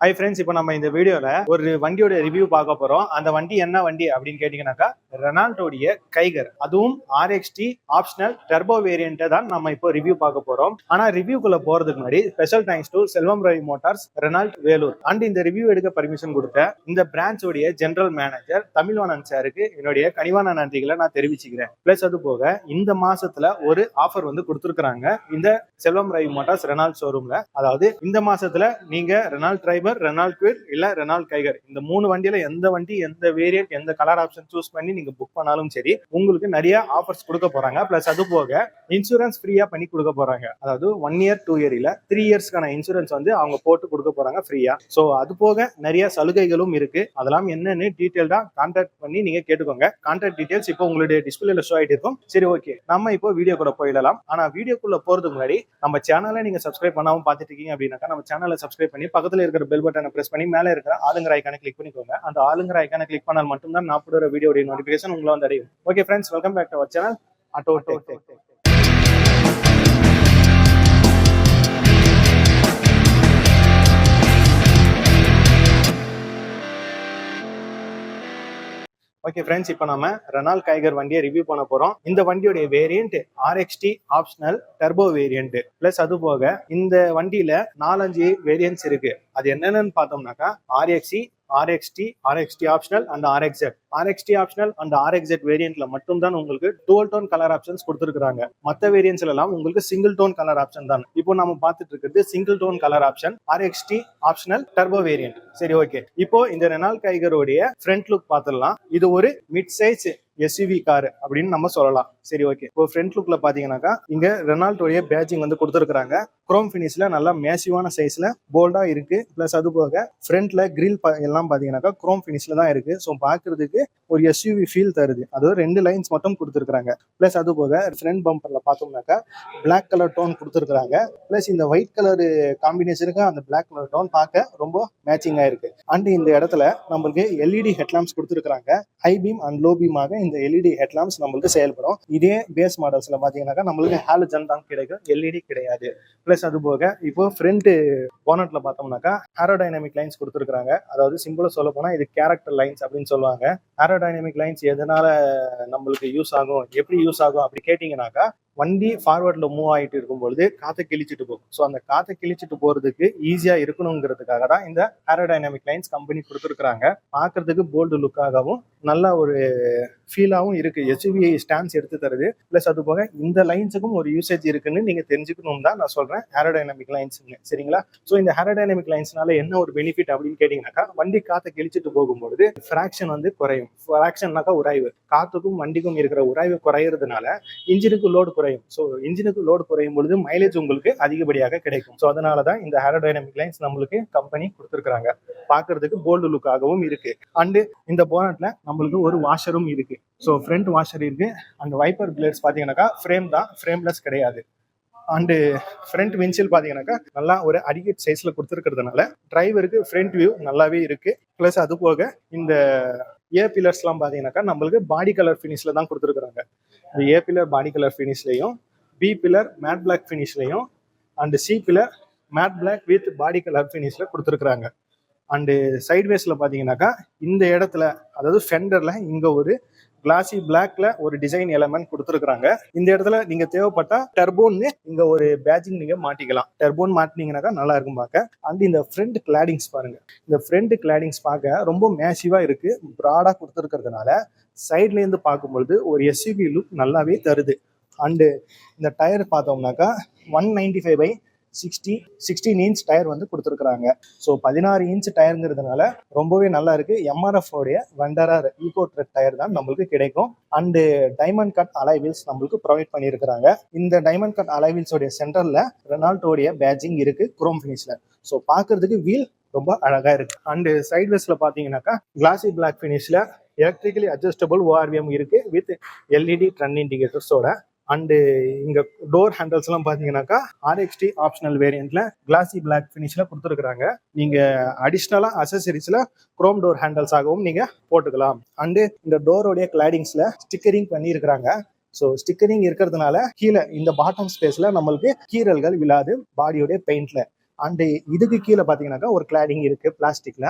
Hi friends இப்போ நம்ம இந்த வீடியோல ஒரு வண்டியோட ரிவ்யூ பார்க்க போறோம். அந்த வண்டி என்ன வண்டி அப்படின்னு கேட்டீங்கன்னாக்கா ரெனால்டோடைய கைகர். அதுவும் ஆர்எக்ஸ்டி ஆப்ஷனல் டர்போ வேரியண்ட்டை தான் நம்ம இப்போ ரிவ்யூ பார்க்க போறோம். ஆனா ரிவ்யூக்குள்ள போறதுக்கு முன்னாடி special thanks to Selvam Ravi motors Renault Vellore and இந்த ரிவ்யூ எடுக்க பர்மிஷன் கொடுத்த இந்த பிரான்ச்சோடைய ஜெனரல் மேனேஜர் தமிழ்வாணன் சாருக்கு என்னுடைய கனிவான நன்றிகளை நான் தெரிவிச்சுக்கிறேன். பிளஸ் அது போக இந்த மாசத்துல ஒரு ஆஃபர் வந்து கொடுத்துருக்காங்க இந்த செல்வம் ரவி மோட்டார்ஸ் ரெனால்ட் ஷோரூம்ல அதாவது இந்த மாசத்துல நீங்க ரெனால்ட் டிரைவர் ரெனால்ட் குவிர் இல்ல ரெனால்ட் கைகர் இந்த மூணு வண்டியில எந்த வண்டி எந்த வேரியன்ட் எந்த கலர் ஆப்ஷன் சூஸ் பண்ணி நீங்க புக் பண்ணாலும் சரி உங்களுக்கு நிறைய ஆஃபர்ஸ் கொடுக்க போறாங்க. பிளஸ் அது போக இன்சூரன்ஸ் ஃப்ரீயா பண்ணி கொடுக்க போறாங்க. அதாவது ஒன் இயர் டூ இயர் இல்ல த்ரீ இயர்ஸ்க்கான இன்சூரன்ஸ் வந்து அவங்க போட்டு கொடுக்க போறாங்க ஃப்ரீயா ஸோ அது போக நிறைய சலுகைகளும் இருக்கு. அதெல்லாம் என்னன்னு டீட்டெயில்டா கான்டாக்ட் பண்ணி நீங்க கேட்டுக்கோங்க. கான்டாக்ட் டீட்டெயில்ஸ் இப்போ உங்களுடைய டிஸ்பிளேல ஷோ ஆயிட்டு இருக்கும். சரி ஓகே நம்ம இப்போ வீடியோ கூட போயிடலாம். ஆனா வீடியோக்குள்ள போறதுக்கு முன்னாடி நம்ம சேனலை நீங்க சப்ஸ்கிரைப் பண்ணாம பார்த்துட்டு இருக்கீங்க அப்படின்னாக்கா நம்ம சேனலை சப்ஸ்கிரைப் பண்ணி பக்கத்துல இருக்கிற பெல் பட்டனை பிரஸ் பண்ணி மேலே இருக்கிற ஆளுங்கிற ஐக்கானை கிளிக் பண்ணிக்கோங்க. அந்த ஆளுங்கிற ஐக்கானை கிளிக் பண்ணால் மட்டும்தான் நான் போடுற வீடியோடைய நோட்டிஃபிகேஷன் உங்களை வந்து அடையும். Okay friends welcome back to our channel auto okay friends இப்போ நம்ம ரெனால் கைகர் வண்டியை ரிவ்யூ பண்ண போறோம். இந்த வண்டியோடைய variant RXT optional turbo variant plus அது போக இந்த வண்டியில நாலஞ்சு வேரியன்ட்ஸ் இருக்கு. அது என்னென்னு பார்த்தோம்னாக்கா RXE RXT RXT optional and RXZ RXT optional and RXZ வேரியன்ட்ல மட்டும் தான் உங்களுக்கு டுவல் டோன் கலர் ஆப்ஷன்ஸ் கொடுத்துருக்காங்க மற்ற வேரியன்ஸ்ல எல்லாம் உங்களுக்கு சிங்கிள் டோன் கலர் ஆப்ஷன் தான். இப்போ நம்ம பார்த்துட்டு இருக்கிறது single tone colour option RXT optional turbo variant சரி ஓகே இப்போ இந்த ரெனால் கைகருடைய ஃப்ரண்ட் லுக் பார்த்துடலாம். இது ஒரு மிட் சைஸ் எஸ்யூவி கார் அப்படின்னு நம்ம சொல்லலாம். சரி ஓகே இப்போ ஃப்ரண்ட் லுக்ல பாத்தீங்கன்னாக்கா இங்க ரெனால்டோடைய பேஜிங் வந்து கொடுத்துருக்காங்க குரோம் பினிஷ்ல நல்லா மேசிவான சைஸ்ல போல்டா இருக்கு. பிளஸ் அது போக ஃப்ரண்ட்ல கிரில் எல்லாம் பாத்தீங்கன்னாக்கா குரோம் பினிஷ்ல தான் இருக்கு. ஸோ பாக்குறதுக்கு ஒரு எஸ்யூவி ஃபீல் தருது. அதாவது ரெண்டு லைன்ஸ் மட்டும் கொடுத்துருக்காங்க பிளஸ் அது போக ஃப்ரண்ட் பம்பர்ல பார்த்தோம்னாக்கா பிளாக் கலர் டோன் கொடுத்துருக்காங்க பிளஸ் இந்த ஒயிட் கலர் காம்பினேஷனுக்கு அந்த பிளாக் கலர் டோன் பார்க்க ரொம்ப மேட்சிங் இருக்கு. அண்ட் இந்த இடத்துல நம்மளுக்கு எல்இடி ஹெட்லாம்ப்ஸ் கொடுத்துருக்காங்க ஹை பீம் அண்ட் லோ பீமாக இந்த எல்இடி ஹெட்லாம்ப்ஸ் நம்மளுக்கு செயல்படும். இதே பேஸ் மாடல்ஸ்ல பார்த்தீங்கன்னாக்கா நம்மளுக்கு ஹாலஜன் தான் கிடைக்கும். எல்இடி கிடையாது. ப்ளஸ் அது போக இப்போ ஃப்ரண்ட் போனட்ல பார்த்தோம்னாக்கா ஏரோடைனமிக் லைன்ஸ் கொடுத்துருக்காங்க அதாவது சிம்பிளா சொல்ல போனா இது கேரக்டர் லைன்ஸ் அப்படின்னு சொல்லுவாங்க. ஏரோடைனமிக் லைன்ஸ் எதனால நம்மளுக்கு யூஸ் ஆகும் எப்படி யூஸ் ஆகும் அப்படி கேட்டீங்கன்னாக்கா வண்டி ஃபார்வர்டில் மூவ் ஆகிட்டு இருக்கும் பொழுது காற்றை கிழிச்சிட்டு போகும். ஸோ அந்த காற்றை கிழிச்சிட்டு போகிறதுக்கு ஈஸியாக இருக்கணுங்கிறதுக்காக தான் இந்த ஏரோடைனமிக் லைன்ஸ் கம்பெனி கொடுத்துருக்குறாங்க. பார்க்கறதுக்கு போல்டு லுக்காகவும் நல்ல ஒரு ஃபீலாகவும் இருக்கு. எஸ்யூவி ஸ்டாண்ட்ஸ் எடுத்து தருது. ப்ளஸ் அது போக இந்த லைன்ஸுக்கும் ஒரு யூசேஜ் இருக்குன்னு நீங்கள் தெரிஞ்சுக்கணும் தான் நான் சொல்கிறேன் ஹேரோடைனமிக் லைன்ஸ்னு சரிங்களா? ஸோ இந்த ஹேரோடைனமிக் லைன்ஸ்னால என்ன ஒரு பெனிஃபிட் அப்படின்னு கேட்டிங்கனாக்கா வண்டி காற்றை கிழிச்சிட்டு போகும்பொழுது ஃப்ராக்ஷன் வந்து குறையும். ஃப்ராக்ஷன்னாக்கா உராய்வு. காற்றுக்கும் வண்டிக்கும் இருக்கிற உராய்வு குறையிறதுனால இன்ஜினுக்கு லோடு குறையும். ஸோ இன்ஜினுக்கு லோடு குறையும் பொழுது மைலேஜ் உங்களுக்கு அதிகப்படியாக கிடைக்கும். ஸோ அதனால தான் இந்த ஹேரோடைனமிக் லைன்ஸ் நம்மளுக்கு கம்பெனி கொடுத்துருக்குறாங்க. பார்க்கறதுக்கு போல்டு லுக்காகவும் இருக்கு. அண்டு இந்த போனட்ல நம்மளுக்கு ஒரு வாஷரும் இருக்கு. ஸோ ஃப்ரண்ட் வாஷர் இருக்கு. அண்ட் வைப்பர் பிளேட்ஸ் பார்த்தீங்கன்னாக்கா ஃப்ரேம் தான் ஃப்ரேம்லெஸ் கிடையாது. அண்டு ஃப்ரண்ட் வின்சில் பார்த்தீங்கன்னாக்கா நல்லா ஒரு அடிக்கட் சைஸில் கொடுத்துருக்கிறதுனால டிரைவருக்கு ஃப்ரண்ட் வியூ நல்லாவே இருக்கு. ப்ளஸ் அது போக இந்த ஏ பில்லர்ஸ்லாம் பார்த்தீங்கன்னாக்கா நம்மளுக்கு பாடி கலர் ஃபினிஷில் தான் கொடுத்துருக்குறாங்க. இந்த ஏ பில்லர் பாடி கலர் ஃபினிஷ்லையும் B pillar matte black ஃபினிஷ்லையும் and C pillar matte black with body colour ஃபினிஷில் கொடுத்துருக்குறாங்க. அண்டு சைட்வேஸில் பார்த்தீங்கன்னாக்கா இந்த இடத்துல அதாவது ஃபெண்டரில் இங்கே ஒரு கிளாசி பிளாக்ல ஒரு டிசைன் எலமெண்ட் கொடுத்துருக்காங்க இந்த இடத்துல நீங்க தேவைப்பட்டா டர்போன்னு இங்க ஒரு பேஜிங் நீங்க மாட்டிக்கலாம். டர்போன் மாட்டினீங்கன்னாக்கா நல்லா இருக்கும் பார்க்க அண்ட் இந்த ஃப்ரண்ட் கிளாடிங்ஸ் பாருங்க. இந்த ஃப்ரண்ட் கிளாடிங்ஸ் பார்க்க ரொம்ப மேசிவா இருக்கு. ப்ராடா கொடுத்துருக்கிறதுனால சைட்ல இருந்து பார்க்கும்பொழுது ஒரு எஸ்யூவி லுக் நல்லாவே தருது. அண்டு இந்த டயர் பார்த்தோம்னாக்கா one ninety five by sixty sixteen inch tyre வந்து கொடுத்துருக்குறாங்க. ஸோ பதினாறு இன்ச் டயருங்கிறதுனால ரொம்பவே நல்லா இருக்கு. எம்ஆர்எஃப் உடைய வண்டரர் ஈகோ ட்ரெட் டயர் தான் நம்மளுக்கு கிடைக்கும். அண்டு டைமண்ட் கட் அலைவில்ஸ் நம்மளுக்கு ப்ரொவைட் பண்ணியிருக்கிறாங்க. இந்த டைமண்ட் கட் அலைவீல்ஸோடைய சென்டரில் ரெனால்டோடைய பேஜிங் இருக்கு குரோம் ஃபினிஷில் ஸோ பார்க்கறதுக்கு வீல் ரொம்ப அழகா இருக்கு. அண்டு சைட்வேஸ்ல பாத்தீங்கன்னாக்கா கிளாசி பிளாக் ஃபினிஷ்ல எலக்ட்ரிக்கலி அட்ஜஸ்டபிள் ஓஆர்விஎம் இருக்கு வித் எல்இடி ட்ரன் இண்டிகேட்டர்ஸோட அண்டு இங்க டோர் ஹேண்டல்ஸ் எல்லாம் பாத்தீங்கன்னாக்கா ஆர்எக்ஸ்டி ஆப்ஷனல் வேரியன்ட்ல கிளாசி பிளாக் ஃபினிஷ்ல கொடுத்துருக்காங்க நீங்க அடிஷ்னலா அசசரிஸ்ல குரோம் டோர் ஹேண்டல்ஸ் ஆகவும் நீங்க போட்டுக்கலாம். அண்டு இந்த டோரோடைய கிளாடிங்ஸ்ல ஸ்டிக்கரிங் பண்ணியிருக்கிறாங்க. ஸோ ஸ்டிக்கரிங் இருக்கிறதுனால கீழே இந்த பாட்டம் ஸ்பேஸ்ல நம்மளுக்கு கீறல்கள் விழாது பாடியோடைய பெயிண்ட்ல அண்டு இதுக்கு கீழே பார்த்தீங்கன்னாக்கா ஒரு கிளாடிங் இருக்கு பிளாஸ்டிக்ல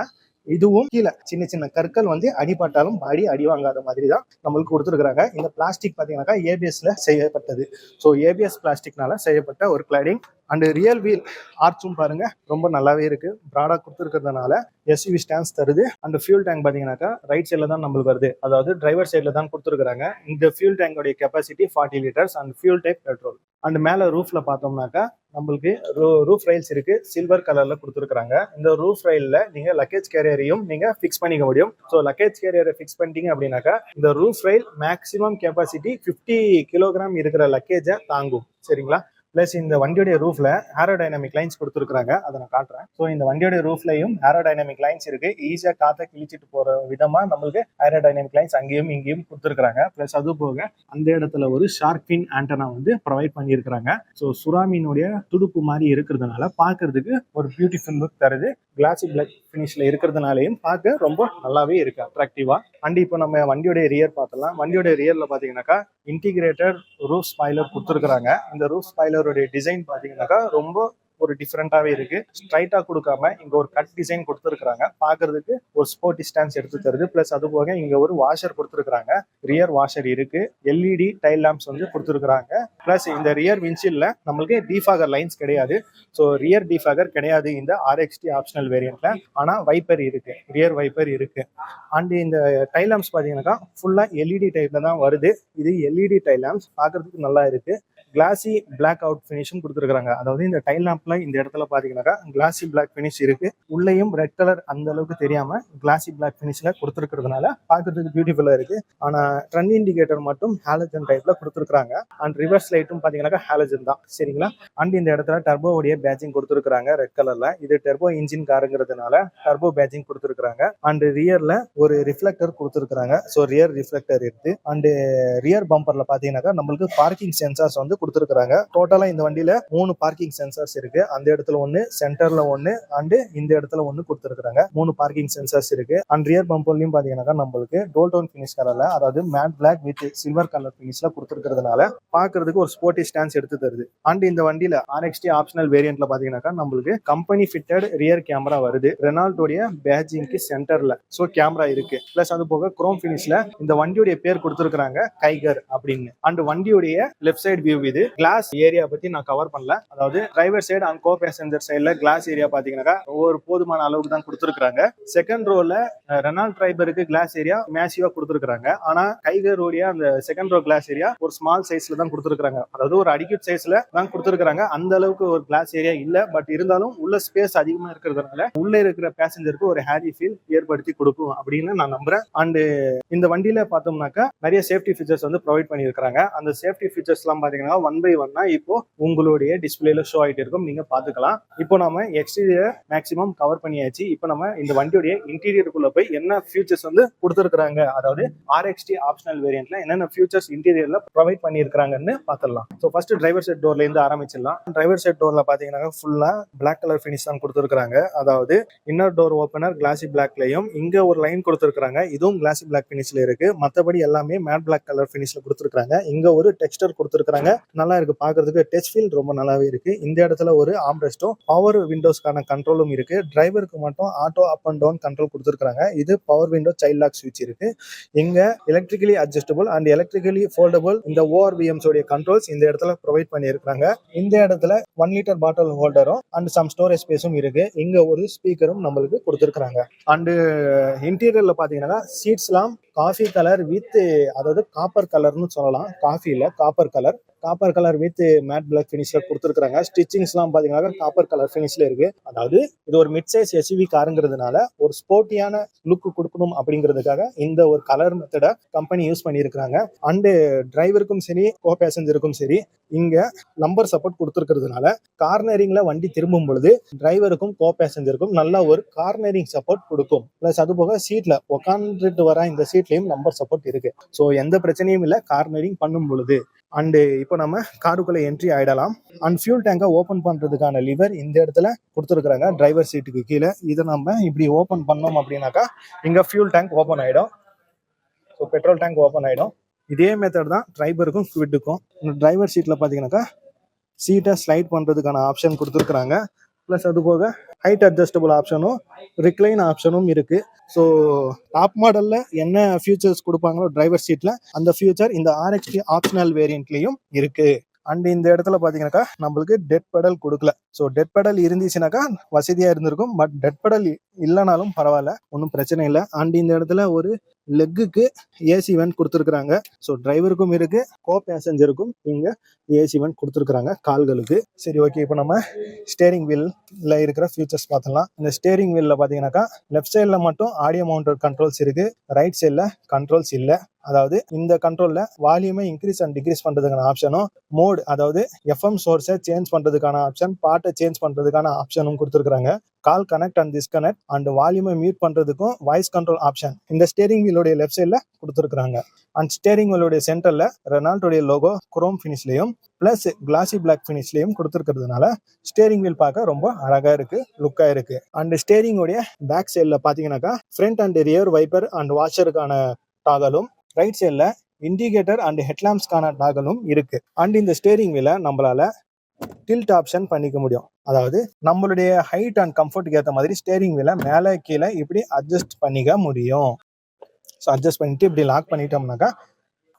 இதுவும் கீழே சின்ன சின்ன கற்கள் வந்து அடிபட்டாலும் அடி அடி வாங்காத மாதிரி தான் நம்மளுக்கு கொடுத்துருக்காங்க இந்த பிளாஸ்டிக் பாத்தீங்கன்னாக்கா ஏபிஎஸ்ல செய்யப்பட்டது. ஸோ ஏபிஎஸ் பிளாஸ்டிக்னால செய்யப்பட்ட ஒரு கிளாடிங் அண்ட் ரியல் வீல் ஆர்ச்சும் பாருங்க ரொம்ப நல்லாவே இருக்கு. ப்ராடா கொடுத்துருக்கிறதுனால எஸ்யூவி ஸ்டாண்ட்ஸ் தருது. அண்ட் ஃபியூல் டேங்க் பார்த்தீங்கன்னாக்கா ரைட் சைடில் தான் நம்மளுக்கு வருது. அதாவது டிரைவர் சைடில் தான் கொடுத்துருக்காங்க இந்த fuel டேங்கோடைய capacity forty litres and fuel type petrol and மேலே ரூஃபில் பார்த்தோம்னாக்கா நம்மளுக்கு ரூ ரூஃப் ரைல்ஸ் இருக்கு. சில்வர் கலர்ல கொடுத்துருக்காங்க இந்த ரூஃப் ரயில்ல நீங்க லக்கேஜ் கேரியரையும் நீங்க ஃபிக்ஸ் பண்ணிக்க முடியும். ஸோ லக்கேஜ் கேரியரை ஃபிக்ஸ் பண்ணிட்டீங்க அப்படின்னாக்கா இந்த roof rail maximum capacity 50 kilogram இருக்கிற லக்கேஜை தாங்கும். சரிங்களா? ப்ளஸ் இந்த வண்டியோடைய ரூஃப்ல ஏரோடைனமிக் லைன்ஸ் கொடுத்துருக்காங்க அதை நான் காட்டுறேன். ஸோ இந்த வண்டியோட ரூஃப்லையும் ஏரோடைனமிக் லைன்ஸ் இருக்கு. ஈஸியாக காற்றை கிழிச்சிட்டு போற விதமா நம்மளுக்கு ஏரோடைனமிக் லைன்ஸ் அங்கேயும் இங்கேயும் கொடுத்துருக்காங்க ப்ளஸ் அது போக அந்த இடத்துல ஒரு ஷார்க் பின் ஆண்டனா வந்து ப்ரொவைட் பண்ணியிருக்கிறாங்க. ஸோ சுறாமீனுடைய துடுப்பு மாதிரி இருக்கிறதுனால பார்க்கறதுக்கு ஒரு பியூட்டிஃபுல் லுக் தருது. கிளாசி பிளாக் ஃபினிஷ்ல இருக்கிறதுனாலையும் பார்க்க ரொம்ப நல்லாவே இருக்கு அட்ராக்டிவா அண்ட் இப்போ நம்ம வண்டியுடைய ரியர் பார்த்தலாம் வண்டியோட ரியர்ல பாத்தீங்கன்னாக்கா இன்டிகிரேட்டட் ரூஃப் ஸ்பாய்லர் கொடுத்துருக்காங்க இந்த ரூஃப் ஸ்பாய்லருடைய டிசைன் பார்த்தீங்கன்னாக்கா ரொம்ப ஒரு டிஃப்ரெண்ட்டாகவே இருக்கு. ஸ்ட்ரைட்டாக கொடுக்காம இங்கே ஒரு கட் டிசைன் கொடுத்துருக்காங்க பாக்குறதுக்கு ஒரு ஸ்போர்ட் டிஸ்டன்ஸ் எடுத்து தருது. பிளஸ் அது போக இங்கே ஒரு வாஷர் கொடுத்துருக்காங்க ரியர் வாஷர் இருக்கு. எல்இடி டைல் லேம்ப்ஸ் வந்து கொடுத்துருக்காங்க பிளஸ் இந்த ரியர் வின்சில்ல நம்மளுக்கு டிஃபாகர் லைன்ஸ் கிடையாது. ஸோ ரியர் டிஃபாகர் கிடையாது இந்த ஆர்எக்ஸ்டி ஆப்ஷனல் வேரியண்ட்ல ஆனால் வைப்பர் இருக்கு. ரியர் வைப்பர் இருக்கு. அண்ட் இந்த டைல் லேம்ப்ஸ் பார்த்தீங்கன்னாக்கா ஃபுல்லாக எல்இடி டைப்ல தான் வருது. இது எல்இடி டைல் லேம்ப்ஸ் பாக்குறதுக்கு நல்லா இருக்கு. கிளாசி பிளாக் அவுட் ஃபினிஷும் கொடுத்துருக்காங்க அதாவது இந்த டைல் லேம்ப்ல இந்த இடத்துல பாத்தீங்கன்னாக்கா கிளாசி பிளாக் ஃபினிஷ் இருக்கு. உள்ளேயும் ரெட் கலர் அந்த அளவுக்கு தெரியாம கிளாசி பிளாக் ஃபினிஷ்ல கொடுத்துருக்கிறதுனால பாக்குறதுக்கு பியூட்டிஃபுல்லா இருக்கு. ஆனா ட்ரன் இண்டிகேட்டர் மட்டும் ஹாலஜன் டைப்ல கொடுத்துருக்காங்க அண்ட் ரிவர்ஸ் லைட்டும் பாத்தீங்கன்னாக்கா ஹாலஜன் தான். சரிங்களா? அண்ட் இந்த இடத்துல டர்போவுடைய பேட்சிங் கொடுத்துருக்காங்க ரெட் கலர்ல இது டர்போ இன்ஜின் காருங்கிறதுனால டர்போ பேட்சிங் கொடுத்துருக்காங்க அண்ட் ரியர்ல ஒரு ரிஃப்ளெக்டர் கொடுத்துருக்காங்க ஸோ ரியர் ரிஃப்ளெக்டர் இருக்கு. அண்ட் ரியர் பம்பர்ல பாத்தீங்கன்னாக்கா நம்மளுக்கு பார்க்கிங் சென்சார்ஸ் வந்து கொடுத்துருக்காங்க டோட்டலா இந்த வண்டியில மூணு பார்க்கிங் சென்சார்ஸ் இருக்கு. அந்த இடத்துல ஒன்னு சென்டர்ல ஒன்னு அண்ட் இந்த இடத்துல ஒன்னு கொடுத்துருக்காங்க மூணு பார்க்கிங் சென்சார்ஸ் இருக்கு. அண்ட் ரியர் பம்பர்லயும் பாத்தீங்கன்னாக்கா நம்மளுக்கு டோல் டோன் ஃபினிஷ் கலர்ல அதாவது matte black with silver colour ஃபினிஷ்ல கொடுத்துருக்கிறதுனால பாக்குறதுக்கு ஒரு ஸ்போர்ட்டி ஸ்டான்ஸ் எடுத்து தருது. அண்ட் இந்த வண்டியில ஆர்எக்ஸ்டி ஆப்ஷனல் வேரியன்ட்ல பாத்தீங்கன்னாக்கா நம்மளுக்கு கம்பெனி ஃபிட்டட் ரியர் கேமரா வருது. ரெனால்டோடைய பேஜிங்க்கு சென்டர்ல ஸோ கேமரா இருக்கு. பிளஸ் அது போக குரோம் ஃபினிஷ்ல இந்த வண்டியுடைய பேர் கொடுத்துருக்காங்க கைகர் அப்படின்னு. அண்ட் வண்டியுடைய லெஃப்ட் சைடு வியூ இது கிளாஸ் ஏரியா பத்தி நான் கவர் பண்ணல. அதாவது driver side and co passenger சைடுல கிளாஸ் ஏரியா பாத்தீங்கன்னாக்கா ஒரு போதுமான அளவுக்கு தான் கொடுத்துருக்காங்க செகண்ட் ரோல ரெனால்ட் டிரைவருக்கு கிளாஸ் ஏரியா மேசிவா கொடுத்துருக்காங்க ஆனா கைகர் உடைய அந்த செகண்ட் ரோ கிளாஸ் ஏரியா ஒரு ஸ்மால் சைஸ்ல தான் கொடுத்துருக்காங்க அதாவது ஒரு அடிக்யூட் சைஸ்ல தான் கொடுத்துருக்காங்க அந்த அளவுக்கு ஒரு கிளாஸ் ஏரியா இல்ல. பட் இருந்தாலும் உள்ள ஸ்பேஸ் அதிகமா இருக்கிறதுனால உள்ள இருக்கிற பேசஞ்சருக்கு ஒரு ஹேரி ஃபீல் ஏற்படுத்தி கொடுக்கும் அப்படின்னு நான் நம்புறேன். அண்டு இந்த வண்டியில பார்த்தோம்னாக்கா நிறைய சேஃப்டி ஃபீச்சர்ஸ் வந்து ப்ரொவைட் பண்ணியிருக்காங்க அந்த சேஃப்டி ஃபீச்சர்ஸ் எல்லாம் பாத்தீங்கன்னா ஒன் பை ஒன்னா இப்போ உங்களுடைய டிஸ்பிளேல ஷோ ஆயிட்டு இருக்கும். நீங்க பாத்துக்கலாம் இப்போ நம்ம எக்ஸ்டீரியர் மேக்ஸிமம் கவர் பண்ணியாச்சு. இப்போ நம்ம இந்த வண்டியுடைய இன்டீரியருக்குள்ள போய் என்ன ஃபியூச்சர்ஸ் வந்து கொடுத்துருக்காங்க அதாவது ஆர்எக்ஸ்டி ஆப்ஷனல் வேரியன்ட்ல என்னென்ன ஃபியூச்சர்ஸ் இன்டீரியர்ல ப்ரொவைட் பண்ணியிருக்காங்கன்னு பாத்திரலாம் ஸோ ஃபர்ஸ்ட் டிரைவர் செட் டோர்ல இருந்து ஆரம்பிச்சிடலாம். டிரைவர் செட் டோர்ல பாத்தீங்கன்னா ஃபுல்லா பிளாக் கலர் ஃபினிஷ் தான் கொடுத்துருக்காங்க அதாவது இன்னர் டோர் ஓப்பனர் கிளாசி பிளாக்லயும் இங்க ஒரு லைன் கொடுத்துருக்காங்க இதுவும் கிளாசி பிளாக் ஃபினிஷ்ல இருக்கு. மற்றபடி எல்லாமே மேட் பிளாக் கலர் ஃபினிஷ்ல கொடுத்துருக்காங்க இங்க ஒரு டெக்ஸ்டர் கொடுத்துருக்காங்க நல்லா இருக்கு பாக்குறதுக்கு டச் ஃபீல் ரொம்ப நல்லாவே இருக்கு. இந்த இடத்துல ஒரு ஆம்ரெஸ்டும் பவர் விண்டோஸ்க்கான கண்ட்ரோலும் இருக்கு. டிரைவருக்கு மட்டும் auto up and down control கொடுத்துருக்காங்க இது பவர் விண்டோ சைல்ட் லாக் சுவிட்ச் இருக்கு. இங்க electrically adjustable and electrically foldable இந்த ஓஆர்பிஎம்ஸ் உடைய கண்ட்ரோல்ஸ் இந்த இடத்துல ப்ரொவைட் பண்ணியிருக்காங்க இந்த இடத்துல ஒன் லிட்டர் பாட்டில் ஹோல்டரும் அண்ட் சம் ஸ்டோரேஜ் ஸ்பேஸும் இருக்கு. இங்க ஒரு ஸ்பீக்கரும் நம்மளுக்கு கொடுத்துருக்காங்க அண்டு இன்டீரியர்ல பாத்தீங்கன்னா சீட்ஸ்லாம் காஃபி கலர் வித் அதாவது காப்பர் கலர்னு சொல்லலாம். காஃபி இல்ல copper colour copper colour with matte black ஃபினிஷில் கொடுத்துருக்காங்க ஸ்டிச்சிங்ஸ்லாம் பார்த்தீங்கன்னா காப்பர் கலர் ஃபினிஷில் இருக்குது அதாவது இது ஒரு மிட் சைஸ் எஸ்யூவி காருங்கிறதுனால ஒரு ஸ்போர்ட்டியான லுக் கொடுக்கணும் அப்படிங்கிறதுக்காக இந்த ஒரு கலர் மெத்தடை கம்பெனி யூஸ் பண்ணியிருக்கிறாங்க. அண்டு டிரைவருக்கும் சரி கோ பேசஞ்சருக்கும் சரி இங்கே நம்பர் சப்போர்ட் கொடுத்துருக்கிறதுனால கார்னரிங்கில் வண்டி திரும்பும் பொழுது டிரைவருக்கும் கோ பேசஞ்சருக்கும் நல்ல ஒரு கார்னரிங் சப்போர்ட் கொடுக்கும். ப்ளஸ் அது போக சீட்டில் உட்காந்துட்டு வர இந்த சீட்லேயும் நம்பர் சப்போர்ட் இருக்குது ஸோ எந்த பிரச்சனையும் இல்லை கார்னரிங் பண்ணும் பொழுது. அண்டு இப்போ நம்ம காருக்குள்ளே என்ட்ரி ஆகிடலாம் அண்ட் ஃபியூல் டேங்கை ஓப்பன் பண்ணுறதுக்கான லிவர் இந்த இடத்துல கொடுத்துருக்குறாங்க. டிரைவர் சீட்டுக்கு கீழே. இதை நம்ம இப்படி ஓப்பன் பண்ணோம் அப்படின்னாக்கா இங்கே ஃபியூல் டேங்க் ஓப்பன் ஆகிடும் ஸோ பெட்ரோல் டேங்க் ஓப்பன் ஆகிடும் இதே மெத்தட் தான் டிரைவருக்கும் ஸ்குவிட்டுக்கும் டிரைவர் சீட்டில் பார்த்தீங்கன்னாக்கா சீட்டை ஸ்லைட் பண்ணுறதுக்கான ஆப்ஷன் கொடுத்துருக்குறாங்க. ப்ளஸ் அது போக ஹைட் அட்ஜஸ்டபிள் ஆப்ஷனும் ரிக்ளைன் ஆப்ஷனும் இருக்கு. ஸோ டாப் மாடலில் என்ன ஃபியூச்சர்ஸ் கொடுப்பாங்களோ டிரைவர் சீட்ல அந்த ஃபியூச்சர் இந்த ஆர்எக்ஸ்டி ஆப்ஷனல் வேரியன்ட்லயும் இருக்கு. அண்ட் இந்த இடத்துல பார்த்தீங்கன்னாக்கா நம்மளுக்கு டெட் பெடல் கொடுக்கல. ஸோ டெட் பெடல் இருந்துச்சுனாக்கா வசதியாக இருந்திருக்கும். பட் டெட் பெடல் இல்லைனாலும் பரவாயில்ல ஒன்றும் பிரச்சனை இல்லை. அண்ட் இந்த இடத்துல ஒரு லெக்குக்கு ஏசி வேன் கொடுத்துருக்குறாங்க. ஸோ டிரைவருக்கும் இருக்கு கோ பேசஞ்சருக்கும் இங்கே ஏசி வேன் கொடுத்துருக்குறாங்க கால்களுக்கு. சரி ஓகே இப்போ நம்ம ஸ்டேரிங் வீல்ல இருக்கிற ஃபியூச்சர்ஸ் பார்த்துலாம் இந்த ஸ்டேரிங் வீல்ல பார்த்தீங்கன்னாக்கா லெஃப்ட் சைடில் மட்டும் ஆடியோ மவுண்டட் கண்ட்ரோல்ஸ் இருக்கு ரைட் சைடில் கண்ட்ரோல்ஸ் இல்லை. அதாவது இந்த கண்ட்ரோலில் வால்யூமை இன்க்ரீஸ் அண்ட் டிக்ரீஸ் பண்ணுறதுக்கான ஆப்ஷனும் மோட் அதாவது எஃப்எம் சோர்ஸை சேஞ்ச் பண்ணுறதுக்கான ஆப்ஷன் பாட்டை சேஞ்ச் பண்ணுறதுக்கான ஆப்ஷனும் கொடுத்துருக்குறாங்க. Call connect and disconnect and வால்யூமை மியூட் பண்ணுறதுக்கும் வாய்ஸ் கண்ட்ரோல் ஆப்ஷன் இந்த ஸ்டேரிங் வீலுடைய லெஃப்ட் சைடில் கொடுத்துருக்குறாங்க. அண்ட் ஸ்டேரிங் வீலுடைய சென்டரில் ரெனால்டோடைய லோகோ குரோம் ஃபினிஷ்லையும் ப்ளஸ் கிளாசி பிளாக் ஃபினிஷ்லையும் கொடுத்துருக்கிறதுனால ஸ்டேரிங் வீல் பார்க்க ரொம்ப அழகாக இருக்குது லுக்காக இருக்குது அண்ட் ஸ்டேரிங்கோடைய பேக் சைடில் பார்த்தீங்கன்னாக்கா front and rear wiper and வாஷருக்கான டாகலும் ரைட் சைடில் இண்டிகேட்டர் அண்ட் ஹெட்லாம்ப்ஸ்க்கான டாகலும் இருக்கு. அண்ட் இந்த ஸ்டேரிங் வீல நம்மளால டில்ட் ஆப்ஷன் பண்ணிக்க முடியும். அதாவது நம்மளுடைய ஹைட் அண்ட் கம்ஃபர்ட்டுக்கு ஏற்ற மாதிரி ஸ்டேரிங் வீலை மேலே கீழே இப்படி அட்ஜஸ்ட் பண்ணிக்க முடியும். ஸோ அட்ஜஸ்ட் பண்ணிட்டு இப்படி லாக் பண்ணிட்டோம்னாக்கா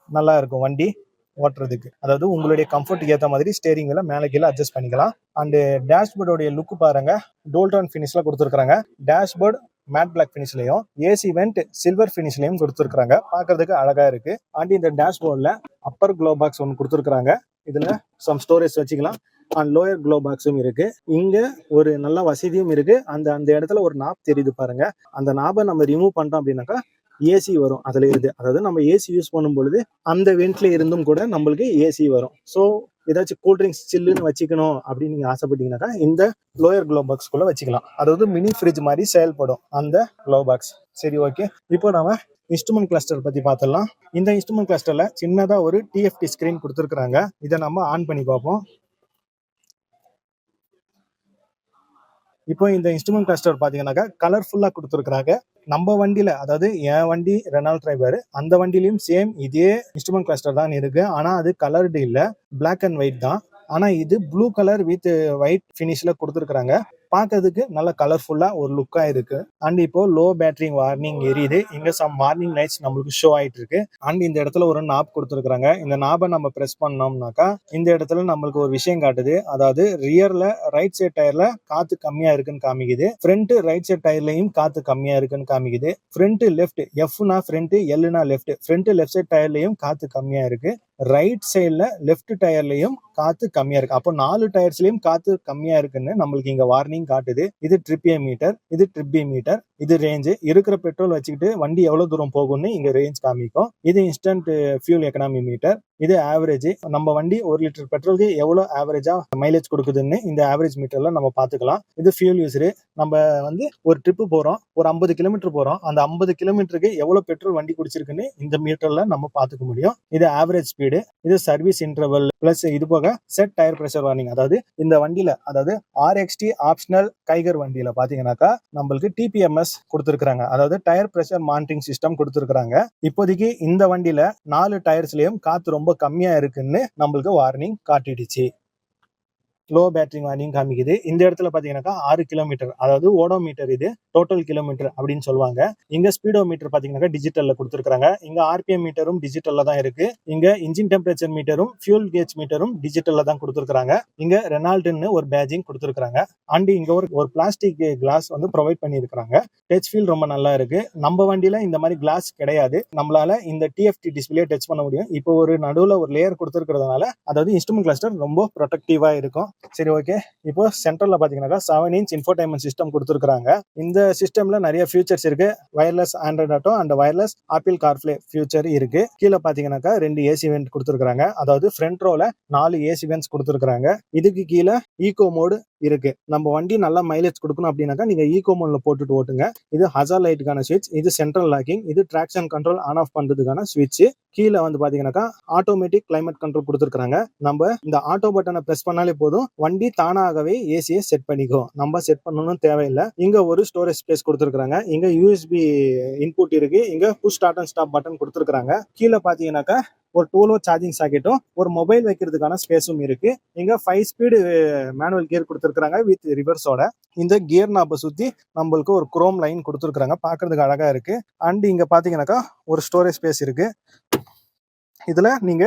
நல்லா இருக்கும் வண்டி ஓட்டுறதுக்கு. அதாவது உங்களுடைய கம்ஃபர்ட்டுக்கு ஏற்ற மாதிரி ஸ்டேரிங் வீலை மேலே கீழே அட்ஜஸ்ட் பண்ணிக்கலாம். அண்டு டேஷ்போர்டோடைய லுக் பாருங்க. டோல்டான் ஃபினிஷில் கொடுத்துருக்குறாங்க. டேஷ்போர்ட் மேட் பிளாக் ஃபினிஷ்லையும் ஏசி வெண்ட் சில்வர் ஃபினிஷ்லையும் கொடுத்துருக்குறாங்க. பார்க்கறதுக்கு அழகா இருக்கு. அண்ட் இந்த டேஷ்போர்டில் அப்பர் க்ளோ பாக்ஸ் ஒன்று கொடுத்துருக்குறாங்க. இதில் சம் ஸ்டோரேஜ் வச்சுக்கலாம். அண்ட் லோயர் க்ளோ பாக்ஸும் இருக்கு. இங்க ஒரு நல்ல வசதியும் இருக்கு. அந்த அந்த இடத்துல ஒரு நாப் தெரியுது பாருங்க. அந்த நாபை நம்ம ரிமூவ் பண்ணிட்டோம் அப்படின்னாக்கா ஏசி வரும். அதுல இருந்து அதாவது நம்ம ஏசி யூஸ் பண்ணும் பொழுது அந்த வெண்ட்ல இருந்தும் கூட நம்மளுக்கு ஏசி வரும். ஸோ ஏதாச்சும் கூல் ட்ரிங்க்ஸ் சில்லுன்னு வச்சுக்கணும் அப்படின்னு நீங்க ஆசைப்பட்டீங்கன்னாக்கா இந்த லோயர் க்ளோ பாக்ஸ்குள்ள வச்சுக்கலாம். அதாவது மினி ஃப்ரிட்ஜ் மாதிரி செயல்படும் அந்த க்ளோ பாக்ஸ் சரி ஓகே இப்போ நாம இன்ஸ்ட்ருமெண்ட் கிளஸ்டர் பத்தி பார்த்துடலாம். இந்த இன்ஸ்ட்ருமெண்ட் கிளஸ்டர்ல சின்னதா ஒரு டிஎஃப்டி ஸ்கிரீன் கொடுத்துருக்காங்க இதை நம்ம ஆன் பண்ணி பார்ப்போம். இப்போ இந்த இன்ஸ்ட்ருமெண்ட் கிளஸ்டர் பார்த்தீங்கன்னாக்கா கலர்ஃபுல்லாக கொடுத்துருக்குறாங்க. நம்ம வண்டியில் அதாவது என் வண்டி ரெனால்ட் டிரைவர் அந்த வண்டிலையும் சேம் இதே இன்ஸ்ட்ருமெண்ட் கிளஸ்டர் தான் இருக்குது ஆனால் அது கலர்டு இல்லை. பிளாக் அண்ட் ஒயிட் தான். ஆனால் இது ப்ளூ கலர் வித் ஒயிட் ஃபினிஷில் கொடுத்துருக்குறாங்க. பார்க்கறதுக்கு நல்ல கலர்ஃபுல்லா ஒரு லுக்கா இருக்கு. அண்ட் இப்போ லோ பேட்டரி வார்னிங் எரியுது. இங்க சம் வார்னிங் லைட்ஸ் நம்மளுக்கு ஷோ ஆயிட்டு இருக்கு. அண்ட் இந்த இடத்துல ஒரு நாப் கொடுத்துருக்காங்க இந்த நாபை நம்ம பிரஸ் பண்ணோம்னாக்கா இந்த இடத்துல நம்மளுக்கு ஒரு விஷயம் காட்டுது. அதாவது ரியர்ல ரைட் சைட் டயர்ல காத்து கம்மியா இருக்குன்னு காமிக்குது. ஃப்ரண்ட் ரைட் சைட் டயர்லயும் காத்து கம்மியா இருக்குன்னு காமிக்குது. ஃப்ரண்ட் லெஃப்ட் எஃப்னா ஃப்ரண்ட் எல்லுனா லெஃப்ட் ஃப்ரண்ட் லெஃப்ட் சைட் டயர்லயும் காத்து கம்மியா இருக்கு. ரைட் சைடுல லெஃப்ட் டயர்லயும் காத்து கம்மியா இருக்கு. அப்போ நாலு டயர்ஸ்லயும் காத்து கம்மியா இருக்குன்னு நம்மளுக்கு இங்க வார்னிங் காட்டுது. இது ட்ரிப் ஏ மீட்டர் இது ட்ரிப் பி மீட்டர் இது ரேஞ்சு இருக்கிற பெட்ரோல் வச்சுக்கிட்டு வண்டி எவ்வளவு தூரம் போகும்னு இங்க ரேஞ்ச் காமிக்கும். இது இன்ஸ்டன்ட் ஃபியூல் எக்கனாமி மீட்டர் இது ஆவரேஜ் நம்ம வண்டி ஒரு லிட்டர் பெட்ரோலுக்கு எவ்வளவு ஆவரேஜா மைலேஜ் கொடுக்குதுன்னு இந்த ஆவரேஜ் மீட்டர்ல நம்ம பாத்துக்கலாம் இது ஃபியூல் யூசரு நம்ம வந்து ஒரு ட்ரிப்பு போறோம் ஒரு ஐம்பது கிலோமீட்டர் போறோம். அந்த ஐம்பது கிலோமீட்டருக்கு எவ்வளவு பெட்ரோல் வண்டி குடிச்சிருக்குன்னு இந்த மீட்டர்ல நம்ம பாத்துக்க முடியும். இது ஆவரேஜ் ஸ்பீடு இது சர்வீஸ் இன்டர்வல் பிளஸ் இது போக செட் டயர் பிரஷர் வார்னிங் அதாவது இந்த வண்டியில அதாவது ஆர்எக்ஸ்டி ஆப்ஷனல் கைகர் வண்டியில பாத்தீங்கன்னாக்கா நம்மளுக்கு டிபிஎம்எஸ் கொடுத்துருக்காங்க அதாவது டயர் பிரஷர் மானிட்டரிங் சிஸ்டம் கொடுத்துருக்காங்க இப்போதைக்கு இந்த வண்டியில நாலு டயர்ஸ்லயும் காத்து ரொம்ப கம்மியா இருக்குன்னு நம்மளுக்கு வார்னிங் காட்டிடுச்சு. லோ பேட்டரி வாரியும் காமிக்குது. இந்த இடத்துல பாத்தீங்கன்னாக்கா ஆறு கிலோமீட்டர் அதாவது ஓடோ மீட்டர் இது டோட்டல் கிலோமீட்டர் அப்படின்னு சொல்லுவாங்க. இங்க ஸ்பீடோ மீட்டர் பாத்தீங்கன்னாக்கா டிஜிட்டல்ல கொடுத்துருக்காங்க இங்க ஆர்பிஎம் மீட்டரும் டிஜிட்டல்ல தான் இருக்கு. இங்க இன்ஜின் டெம்பரேச்சர் மீட்டரும் ஃபியூல் கேஜ் மீட்டரும் டிஜிட்டல்ல தான் கொடுத்துருக்காங்க இங்க ரெனால்டுன்னு ஒரு பேஜிங் கொடுத்துருக்காங்க அண்ட் இங்க ஒரு ஒரு பிளாஸ்டிக் கிளாஸ் வந்து ப்ரொவைட் பண்ணியிருக்காங்க டச் ஃபீல் ரொம்ப நல்லா இருக்கு. நம்ம வண்டியில இந்த மாதிரி கிளாஸ் கிடையாது. நம்மளால இந்த டிஎஃப்டி டிஸ்பிளே டச் பண்ண முடியும். இப்போ ஒரு நடுவுல ஒரு லேயர் கொடுத்துருக்கிறதுனால அதாவது இன்ஸ்ட்ருமெண்ட் கிளஸ்டர் ரொம்ப ப்ரொடக்டிவா இருக்கும். சரி ஓகே இப்போ சென்ட்ரலில் பாத்தீங்கன்னாக்கா செவன் இன்ச் இன்ஃபோடைன்மெண்ட் சிஸ்டம் கொடுத்துருக்காங்க இந்த சிஸ்டம்ல நிறைய ஃபியூச்சர்ஸ் இருக்கு. Wireless Android Auto and wireless Apple CarPlay feature இருக்கு. கீழே பாத்தீங்கன்னாக்கா ரெண்டு ஏசி வென்ட் கொடுத்துருக்காங்க அதாவது ஃப்ரண்ட் ரோல நாலு ஏசி வென்ட்ஸ் கொடுத்துருக்காங்க இதுக்கு கீழே ஈகோ மோடு இருக்கு. நம்ம வண்டி நல்லா மைலேஜ் கொடுக்கணும் அப்படின்னாக்கா நீங்க ஈகோ மோட்ல போட்டுட்டு ஓட்டுங்க. இது ஹசார் லைட்டுக்கான ஸ்விட்ச் இது சென்ட்ரல் லாக்கிங் இது ட்ராக்ஷன் கண்ட்ரோல் ஆன் ஆஃப் பண்றதுக்கான ஸ்விட்ச் கீழே வந்து பாத்தீங்கன்னாக்கா ஆட்டோமேட்டிக் கிளைமேட் கண்ட்ரோல் கொடுத்துருக்காங்க நம்ம இந்த ஆட்டோ பட்டனை பிரஸ் பண்ணாலே போதும். வண்டி தானாகவே ஏசியை செட் பண்ணிக்கும். நம்ம செட் பண்ணணும்னு தேவையில்லை. இங்க ஒரு ஸ்டோரேஜ் ஸ்பேஸ் கொடுத்துருக்காங்க இங்க யூஎஸ்பி இன்புட் இருக்கு. இங்க push start and stop button கொடுத்துருக்காங்க கீழே பாத்தீங்கன்னாக்கா ஒரு டூலோ சார்ஜிங் சாக்கெட்டும் ஒரு மொபைல் வைக்கிறதுக்கான ஸ்பேஸும் இருக்கு. இங்க ஃபைவ் ஸ்பீடு மேனுவல் கியர் கொடுத்துருக்காங்க வித் ரிவர்ஸோட இந்த கியர் நாப்பை சுத்தி நம்மளுக்கு ஒரு குரோம் லைன் கொடுத்துருக்காங்க பாக்குறதுக்கு அழகா இருக்கு. அண்ட் இங்க பாத்தீங்கன்னாக்கா ஒரு ஸ்டோரேஜ் ஸ்பேஸ் இருக்கு. இதுல நீங்க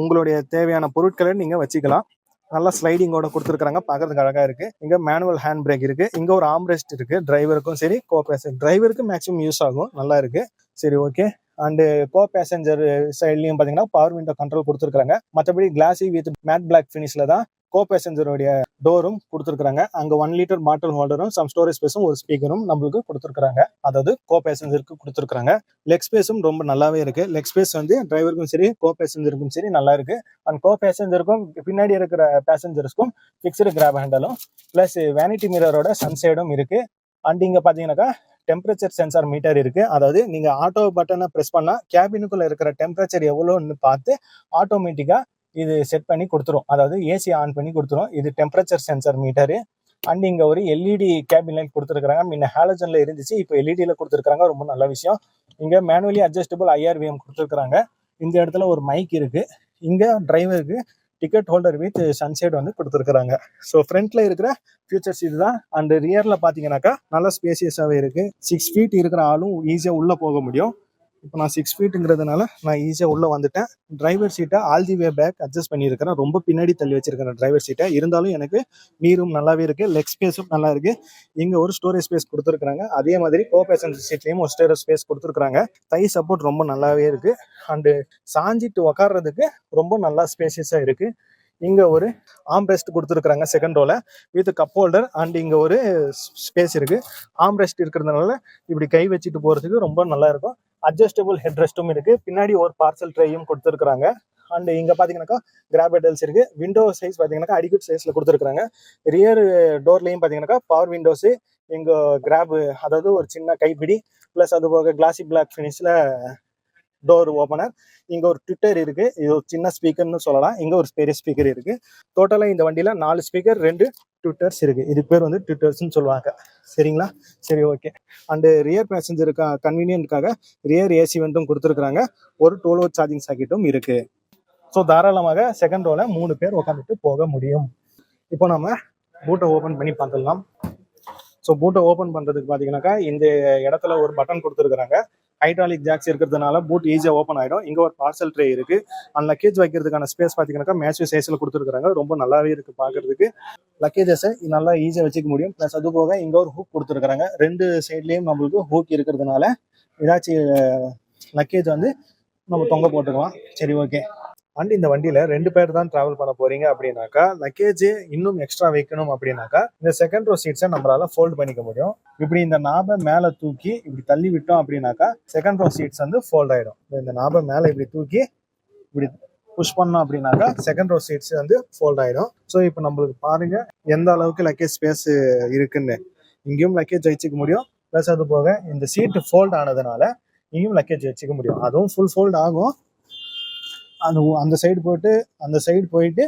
உங்களுடைய தேவையான பொருட்களை நீங்க வச்சுக்கலாம். நல்லா ஸ்லைடிங்கோட கொடுத்துருக்காங்க பார்க்கறதுக்கு அழகா இருக்கு. இங்க மேனுவல் ஹேண்ட் பிரேக் இருக்கு. இங்க ஒரு ஆம்ரெஸ்ட் இருக்கு. டிரைவருக்கும் சரி கோ பேசஞ்சர் டிரைவருக்கு மேக்ஸிமம் யூஸ் ஆகும். நல்லா இருக்கு. சரி ஓகே அண்டு கோ பேசஞ்சர் சைட்லயும் பார்த்தீங்கன்னா பவர் விண்டோ கண்ட்ரோல் கொடுத்துருக்காங்க மற்றபடி கிளாஸி வித் மேட் பிளாக் ஃபினிஷில் தான் கோ பேசஞ்சருடைய டோரும் கொடுத்துருக்காங்க அங்கே ஒன் லிட்டர் பாட்டில் ஹோல்டரும் சம் ஸ்டோரேஜ் ஸ்பேஸும் ஒரு ஸ்பீக்கரும் நம்மளுக்கு கொடுத்துருக்காங்க அதாவது கோ பேசஞ்சருக்கு கொடுத்துருக்காங்க லெக் ஸ்பேஸும் ரொம்ப நல்லாவே இருக்கு. லெக் ஸ்பேஸ் வந்து டிரைவருக்கும் சரி கோ பேசஞ்சருக்கும் சரி நல்லா இருக்கு. அண்ட் கோ பேசஞ்சருக்கும் பின்னாடி இருக்கிற பேசஞ்சர்ஸ்க்கும் ஃபிக்ஸ்டு கிராப் ஹேண்டலும் பிளஸ் வேனிட்டி மிரரோட சன்சைடும் இருக்கு. அண்ட் இங்கே பார்த்தீங்கன்னாக்கா டெம்பரேச்சர் சென்சார் மீட்டர் இருக்கு. அதாவது நீங்க ஆட்டோ பட்டனை பிரஸ் பண்ணா கேபினுக்குள்ள இருக்கிற டெம்பரேச்சர் எவ்வளோன்னு பார்த்து ஆட்டோமேட்டிக்கா இது செட் பண்ணி கொடுத்துரும். அதாவது ஏசி ஆன் பண்ணி கொடுத்துரும். இது டெம்பரேச்சர் சென்சார் மீட்டரு அண்ட் இங்க ஒரு எல்இடி கேபின் லைட் கொடுத்துருக்காங்க முன்ன ஹாலஜன்ல இருந்துச்சு. இப்போ எல்இடியில கொடுத்துருக்காங்க ரொம்ப நல்ல விஷயம். இங்க மேனுவலி அட்ஜஸ்டபிள் ஐஆர்விஎம் கொடுத்துருக்காங்க இந்த இடத்துல ஒரு மைக் இருக்கு. இங்க டிரைவருக்கு டிக்கெட் ஹோல்டர் வித் சன்செட் வந்து கொடுத்துருக்குறாங்க. ஸோ ஃப்ரண்ட்ல இருக்கிற ஃபியூச்சர்ஸ் இதுதான் அண்ட் ரியரில் பார்த்தீங்கன்னாக்கா நல்ல ஸ்பேசியஸாகவே இருக்குது சிக்ஸ் ஃபீட் இருக்கிற ஆளும் ஈஸியாக உள்ளே போக முடியும். இப்போ நான் சிக்ஸ் ஃபீட்டுங்கிறதுனால நான் ஈஸியாக உள்ளே வந்துட்டேன். டிரைவர் சீட்டை all the way back adjust பண்ணியிருக்கிறேன். ரொம்ப பின்னாடி தள்ளி வச்சிருக்கிறேன் டிரைவர் சீட்டை இருந்தாலும் எனக்கு நீரும் நல்லாவே இருக்குது லெக் ஸ்பேஸும் நல்லா இருக்குது இங்கே ஒரு ஸ்டோரேஜ் ஸ்பேஸ் கொடுத்துருக்குறாங்க. அதே மாதிரி கோ பேசஞ்சர் சீட்லேயும் ஒரு ஸ்டோரேஜ் ஸ்பேஸ் கொடுத்துருக்காங்க தை சப்போர்ட் ரொம்ப நல்லாவே இருக்கு. அண்டு சாஞ்சிட்டு உக்காடுறதுக்கு ரொம்ப நல்லா ஸ்பேசியஸாக இருக்குது இங்கே ஒரு ஆம்ரெஸ்ட் கொடுத்துருக்குறாங்க செகண்ட் ரோவில் வித் கப் ஹோல்டர் அண்ட் இங்கே ஒரு ஸ்பேஸ் இருக்குது ஆம் ரெஸ்ட் இருக்கிறதுனால இப்படி கை வச்சுட்டு போகிறதுக்கு ரொம்ப நல்லா இருக்கும். அட்ஜஸ்டபிள் ஹெட் ரெஸ்ட்டும் இருக்கு. பின்னாடி ஒரு பார்சல் ட்ரேயும் கொடுத்துருக்குறாங்க. அண்ட் இங்க பாத்தீங்கன்னாக்கா கிராப் ஹெட்டல்ஸ் இருக்கு. விண்டோ சைஸ் பாத்தீங்கன்னாக்கா அடிக்கட் சைஸ்ல கொடுத்துருக்காங்க ரியர் டோர்லயும் பாத்தீங்கன்னாக்கா பவர் விண்டோஸ் இங்க கிராப் அதாவது ஒரு சின்ன கைப்பிடி. பிளஸ் அது போக கிளாசி பிளாக் ஃபினிஷ்ல டோர் ஓப்பனர் இங்கே ஒரு ட்விட்டர் இருக்குது இது ஒரு சின்ன ஸ்பீக்கர்னு சொல்லலாம். இங்கே ஒரு பெரிய ஸ்பீக்கர் இருக்குது டோட்டலாக இந்த வண்டியில் நாலு ஸ்பீக்கர் ரெண்டு ட்விட்டர்ஸ் இருக்குது இது பேர் வந்து ட்விட்டர்ஸ்னு சொல்லுவாங்க. சரிங்களா? சரி ஓகே அண்டு ரியர் பேசஞ்சருக்கா கன்வீனியன்ட்காக ரியர் ஏசி வெண்ட்டும் கொடுத்துருக்குறாங்க. ஒரு டோலோ சார்ஜிங் சாக்கெட்டும் இருக்குது ஸோ தாராளமாக செகண்ட் ரோவில் மூணு பேர் உட்காந்துட்டு போக முடியும். இப்போ நம்ம பூட்டை ஓப்பன் பண்ணி பார்த்துடலாம். ஸோ பூட்டை ஓப்பன் பண்ணுறதுக்கு பார்த்தீங்கன்னாக்கா இந்த இடத்துல ஒரு பட்டன் கொடுத்துருக்குறாங்க. ஹைட்ராலிக் ஜாக்ஸ் இருக்கிறதுனால பூட் ஈஸியாக ஓப்பன் ஆகிடும் இங்கே ஒரு பார்சல் ட்ரே இருக்கு. அந்த லக்கேஜ் வைக்கிறதுக்கான ஸ்பேஸ் பார்த்தீங்கன்னாக்கா மேட்ச் சைஸில் கொடுத்துருக்காங்க ரொம்ப நல்லாவே இருக்கு பாக்குறதுக்கு. லக்கேஜஸை நல்லா ஈஸியாக வச்சுக்க முடியும். ப்ளஸ் அது போக இங்கே ஒரு ஹூக் கொடுத்துருக்குறாங்க. ரெண்டு சைட்லேயும் நம்மளுக்கு ஹூக் இருக்கிறதுனால ஏதாச்சும் லக்கேஜ் வந்து நம்ம தொங்க போட்டுக்கலாம். சரி ஓகே அண்ட் இந்த வண்டியில ரெண்டு பேர் தான் டிராவல் பண்ண போறீங்க அப்படின்னாக்கா லக்கேஜ் இன்னும் எக்ஸ்ட்ரா வைக்கணும் அப்படின்னாக்கா இந்த செகண்ட் ரோ சீட்ஸை நம்மளால ஃபோல்ட் பண்ணிக்க முடியும். இப்படி இந்த நாபை மேல தூக்கி இப்படி தள்ளி விட்டோம் அப்படின்னாக்கா செகண்ட் ரோ சீட்ஸ் வந்து ஃபோல்ட் ஆயிடும். இந்த நாபை மேல இப்படி தூக்கி இப்படி புஷ் பண்ணோம் அப்படின்னாக்கா செகண்ட் ரோ சீட்ஸ் வந்து ஃபோல்ட் ஆயிடும். ஸோ இப்போ நம்மளுக்கு பாருங்க எந்த அளவுக்கு லக்கேஜ் ஸ்பேஸ் இருக்குன்னு. இங்கேயும் லக்கேஜ் வச்சுக்க முடியும். ப்ளஸ் அது போக இந்த சீட்டு ஃபோல்ட் ஆனதுனால இங்கேயும் லக்கேஜ் வச்சுக்க முடியும். அதுவும் ஃபுல் ஃபோல்ட் ஆகும். அந்த அந்த சைடு போயிட்டு அந்த சைடு போயிட்டு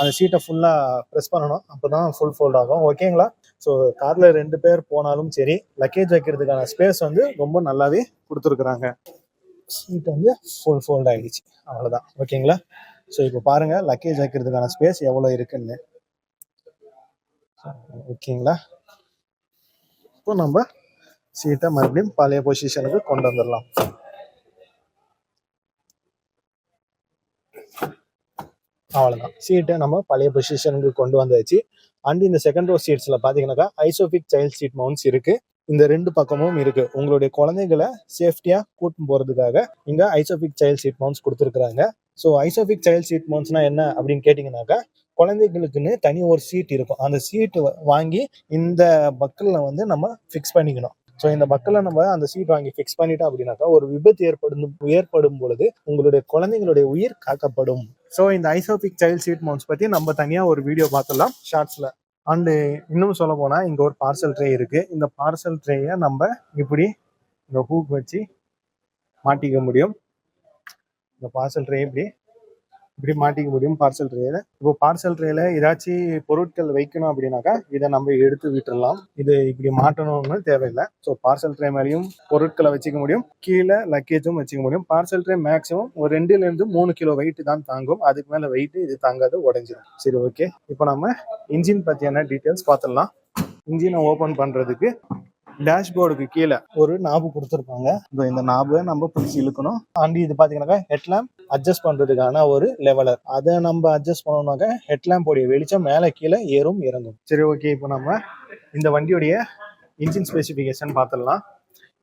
அந்த சீட்டை ஃபுல்லாக ப்ரெஸ் பண்ணணும். அப்போ தான் ஃபுல் ஃபோல்ட் ஆகும் ஓகேங்களா ஸோ காரில் ரெண்டு பேர் போனாலும் சரி லக்கேஜ் வைக்கிறதுக்கான ஸ்பேஸ் வந்து ரொம்ப நல்லாவே கொடுத்துருக்குறாங்க. சீட் வந்து ஃபுல் ஃபோல்ட் ஆகிடுச்சு அவ்வளோதான் ஓகேங்களா ஸோ இப்போ பாருங்கள் லக்கேஜ் வைக்கிறதுக்கான ஸ்பேஸ் எவ்வளோ இருக்குன்னு. ஓகேங்களா இப்போ நம்ம சீட்டை மறுபடியும் பழைய பொசிஷனுக்கு கொண்டு வந்துடலாம். அவ்வளோதான் சீட்டை நம்ம பழைய பொசிஷனுக்கு கொண்டு வந்தாச்சு. அண்ட் இந்த செகண்ட் ரோ சீட்ஸில் பார்த்தீங்கன்னாக்கா ஐசோபிக் சைல்ட் சீட் மவுண்ட்ஸ் இருக்குது இந்த ரெண்டு பக்கமும் இருக்கு. உங்களுடைய குழந்தைகளை சேஃப்டியா கூட்டின்னு போறதுக்காக இங்க ஐசோபிக் சைல்ட் சீட் மவுண்ட்ஸ் கொடுத்துருக்காங்க ஸோ ஐசோபிக் சைல்ட் சீட் மவுண்ட்ஸ்னா என்ன அப்படின்னு கேட்டிங்கனாக்கா குழந்தைகளுக்குன்னு தனி ஒரு சீட் இருக்கும். அந்த சீட்டு வாங்கி இந்த பக்கல்ல வந்து நம்ம ஃபிக்ஸ் பண்ணிக்கணும். ஸோ இந்த மக்களை நம்ம அந்த சீட் வாங்கி ஃபிக்ஸ் பண்ணிட்டோம் அப்படின்னாக்கா ஒரு விபத்து ஏற்படும் ஏற்படும் பொழுது உங்களுடைய குழந்தைங்களுடைய உயிர் காக்கப்படும். ஸோ இந்த ஐசோபிக் சைல்ட் சீட் மவுண்ட்ஸ் பற்றி நம்ம தனியாக ஒரு வீடியோ பார்த்துடலாம் ஷார்ட்ஸில் அண்டு இன்னும் சொல்ல போனால் இங்கே ஒரு பார்சல் ட்ரே இருக்குது இந்த பார்சல் ட்ரேயை நம்ம இப்படி இந்த ஹூக் வச்சு மாட்டிக்க முடியும். இந்த பார்சல் ட்ரே இப்படி இப்படி மாட்டிக்க முடியும் பார்சல் ட்ரேல இப்போ பார்சல் ட்ரேல ஏதாச்சும் பொருட்கள் வைக்கணும் அப்படின்னாக்கா இதை நம்ம எடுத்து விட்டுடலாம் இது இப்படி மாட்டணும்னு தேவையில்லை. ஸோ பார்சல் ட்ரே மேலேயும் பொருட்களை வச்சுக்க முடியும். கீழே லக்கேஜும் வச்சுக்க முடியும். பார்சல் ட்ரே மேக்ஸிமம் ஒரு ரெண்டுல இருந்து மூணு கிலோ வெயிட் தான் தாங்கும். அதுக்கு மேல வெயிட் இது தாங்காது உடஞ்சிடும் சரி ஓகே இப்போ நம்ம இன்ஜின் பத்தியான டீட்டெயில்ஸ் பார்த்துடலாம். இன்ஜினை ஓபன் பண்றதுக்கு டேஷ்போர்டுக்கு கீழே ஒரு நாபு கொடுத்துருப்பாங்க. இந்த நாபை நம்ம பிடிச்சி இழுக்கணும். அண்ட் இது பாத்தீங்கன்னாக்கா ஹெட்லாம்ப் அட்ஜஸ்ட் பண்றதுக்கான ஒரு லெவலர் அதை நம்ம அட்ஜஸ்ட் பண்ணோம்னாக்கா ஹெட்லாம்போடைய வெளிச்சம் மேலே கீழே ஏறும் இறங்கும். சரி ஓகே இப்போ நம்ம இந்த வண்டியுடைய இன்ஜின் ஸ்பெசிஃபிகேஷன் பார்த்துடலாம்.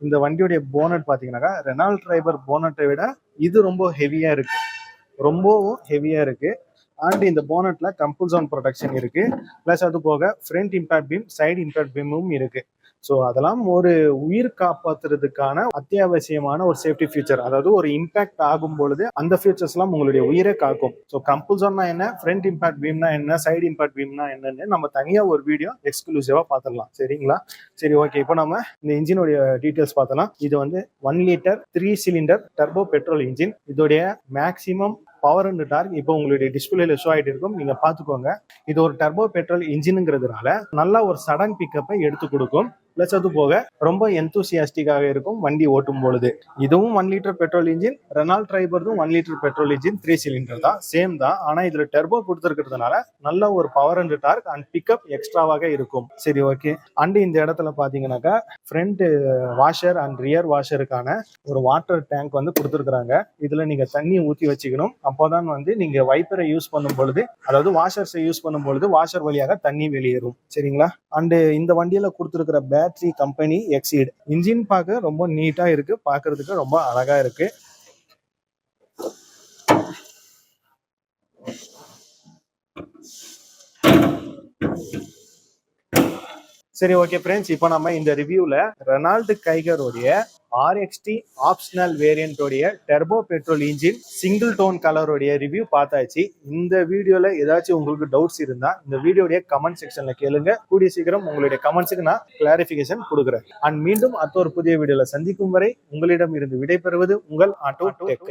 இந்த வண்டியுடைய போனட் பார்த்தீங்கன்னாக்கா ரெனால்ட் டிரைவர் போனட்டை விட இது ரொம்ப ஹெவியாக இருக்கு. ரொம்பவும் ஹெவியாக இருக்கு. அண்ட் இந்த போனட்ல கம்பல்சோன் ப்ரொடெக்ஷன் இருக்கு. பிளஸ் அது போக front impact beam side impact பீமும் இருக்கு. ஸோ அதெல்லாம் ஒரு உயிர் காப்பாத்துறதுக்கான அத்தியாவசியமான ஒரு சேஃப்டி ஃபியூச்சர் அதாவது ஒரு இம்பாக்ட் ஆகும் பொழுது அந்த ஃபீச்சர்ஸ்லாம் உங்களுடைய உயிரை காக்கும். ஸோ கம்பல்சோன்னா என்ன? ஃப்ரண்ட் இம்பாக்ட் பீம்னா என்ன? சைடு இம்பாக்ட் பீம்னா என்னன்னு நம்ம தனியாக ஒரு வீடியோ எக்ஸ்க்ளூசிவாக பார்த்துடலாம். சரிங்களா? சரி ஓகே இப்போ நம்ம இந்த இன்ஜினுடைய டீட்டெயில்ஸ் பார்த்தலாம் இது வந்து one litre three cylinder turbo petrol engine இதோடைய மேக்ஸிமம் பவர் அண்ட் டார்க் இப்போ உங்களுடைய டிஸ்பிளேல ஷோ ஆகிட்டு இருக்கும். நீங்க பாத்துக்கோங்க இது ஒரு டர்போ பெட்ரோல் இன்ஜினுங்கிறதுனால நல்ல ஒரு சடன் பிக்கப்பை எடுத்து கொடுக்கும். பிளஸ் அது போக ரொம்ப எந்தூசியாஸ்டிக்காக இருக்கும் வண்டி ஓட்டும் பொழுது. இதுவும் one litre petrol engine Renault டிரைபர்தும் one litre petrol engine three cylinder தான் சேம் தான். ஆனா இதுல டெர்போ கொடுத்துருக்கிறதுனால நல்ல ஒரு power and torque and pickup எக்ஸ்ட்ராவாக இருக்கும். சரி ஓகே அண்ட் இந்த இடத்துல பாத்தீங்கன்னாக்கா ஃப்ரண்ட் வாஷர் அண்ட் ரியர் வாஷருக்கான ஒரு வாட்டர் டேங்க் வந்து கொடுத்துருக்குறாங்க. இதுல நீங்க தண்ணி ஊத்தி வச்சுக்கணும். அப்போதான் வந்து நீங்க வைப்பரை யூஸ் பண்ணும் பொழுது அதாவது வாஷர்ஸை யூஸ் பண்ணும் பொழுது வாஷர் வழியாக தண்ணி வெளியேறும். சரிங்களா? அண்ட் இந்த வண்டியில கொடுத்துருக்கிற பேட்டரி கம்பெனி எக்ஸீட் இன்ஜின் பார்க்க ரொம்ப நீட்டா இருக்கு. பாக்குறதுக்கு ரொம்ப அழகா இருக்கு. சரி ஓகே ஃப்ரெண்ட்ஸ் இப்போ நம்ம இந்த ரிவ்யூல ரெனால்டு கைகருடைய RXT optional வேரியண்டோடைய turbo petrol engine single tone கலருடைய review பார்த்தாச்சு. இந்த வீடியோல ஏதாச்சும் உங்களுக்கு டவுட்ஸ் இருந்தா இந்த வீடியோடைய கமெண்ட் செக்ஷன்ல கேளுங்க. கூடிய சீக்கிரம் உங்களுடைய கமெண்ட்ஸுக்கு நான் கிளாரிபிகேஷன் கொடுக்குறேன். அண்ட் மீண்டும் அடுத்த ஒரு புதிய வீடியோல சந்திக்கும் வரை உங்களிடம் இருந்து விடைபெறுவது உங்கள் ஆட்டோ டெக்